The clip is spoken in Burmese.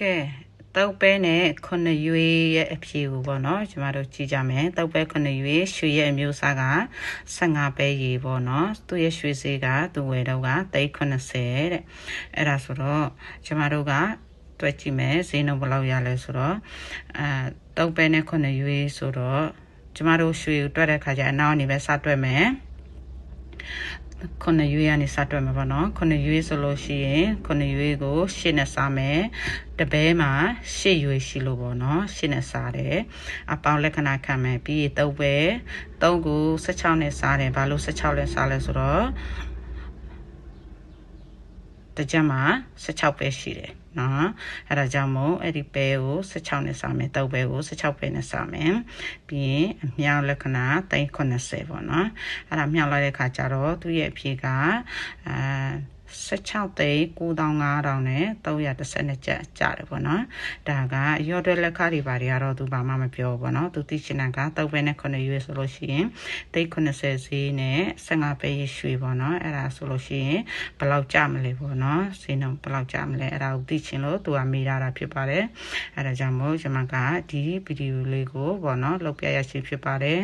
ကဲတောက်ပဲနဲ့ခုနှစ်ရွေးရဲ့အဖြေကိုပေါ့နော်ကျမတို့ကြည့်ကြမယ်တောက်ပဲခုနှစ်ရွေးရွှေရဲ့အမျိုးအစားက15ပဲရေပေါ့နော်သူ့ရဲ့ရွှေစေးကသူ့ဝယ်တော့က380တဲ့အဲ့ဒါဆိုတော့ကျမတို့ကတွက်ကြည့်မယ်ဈေးနှုန်းဘယ်လောက်ရလဲဆိုတော့အဲတောက်ပဲနဲ့ခုနှစ်ရွေးဆိုတော့ကျမတို့ရွှေကိုတွက်တဲ့ခါကျအနောက်အနေပဲစတွက်မယ် ခုနှစ်ရွေးကနေစတွက်မှာပေါ့နော်ခုနှစ်ရွေးဆိုလို့ရှိရင်ခုနှစ်ရွေးကိုရှင်းနဲ့စားမယ်တပဲမှာရှစ်ရွေးရှိလို့ပေါ့နော်ရှင်းနဲ့စားတယ်အပေါင်းလက္ခဏာခံမယ်ပြီးရင်သုံးပဲသုံးကို16နဲ့စားတယ်ဘာလို့16လဲစားလဲဆိုတော့တကြက်မှာ16ပဲရှိတယ် နော်အဲ့ဒါကြောင့်မို့အဲ့ဒီပဲကို16နဲ့စားမယ်တောက်ပဲကို16ပဲနဲ့စားမယ်ပြီးရင်အမြောက်လက္ခဏာ380ပေါ့နော်အဲ့ဒါမြောက်လိုက်တဲ့ခါကျတော့သူ့ရဲ့အဖြေကအာ 16သိန်း9500နဲ့312ကျပ်ကျတယ်ပေါ့နော်ဒါကရော့တဲ့လက်ခါတွေပါတွေကတော့သူဘာမှမပြောဘူးပေါ့နော်သူသိချင်တာကတောက်ပဲနဲ့9ရွေးဆိုလို့ရှိရင်သိန်း80ဈေးနဲ့15ပဲရွှေပေါ့နော်အဲ့ဒါဆိုလို့ရှိရင်ဘယ်လောက်ကျမလဲပေါ့နော်ဈေးနှုန်းဘယ်လောက်ကျမလဲအဲ့ဒါကိုသိချင်လို့သူကမေးရတာဖြစ်ပါတယ်အဲ့ဒါကြောင့်မို့ကျွန်မကဒီဗီဒီယိုလေးကိုပေါ့နော်လုပ်ပြရရှိဖြစ်ပါတယ်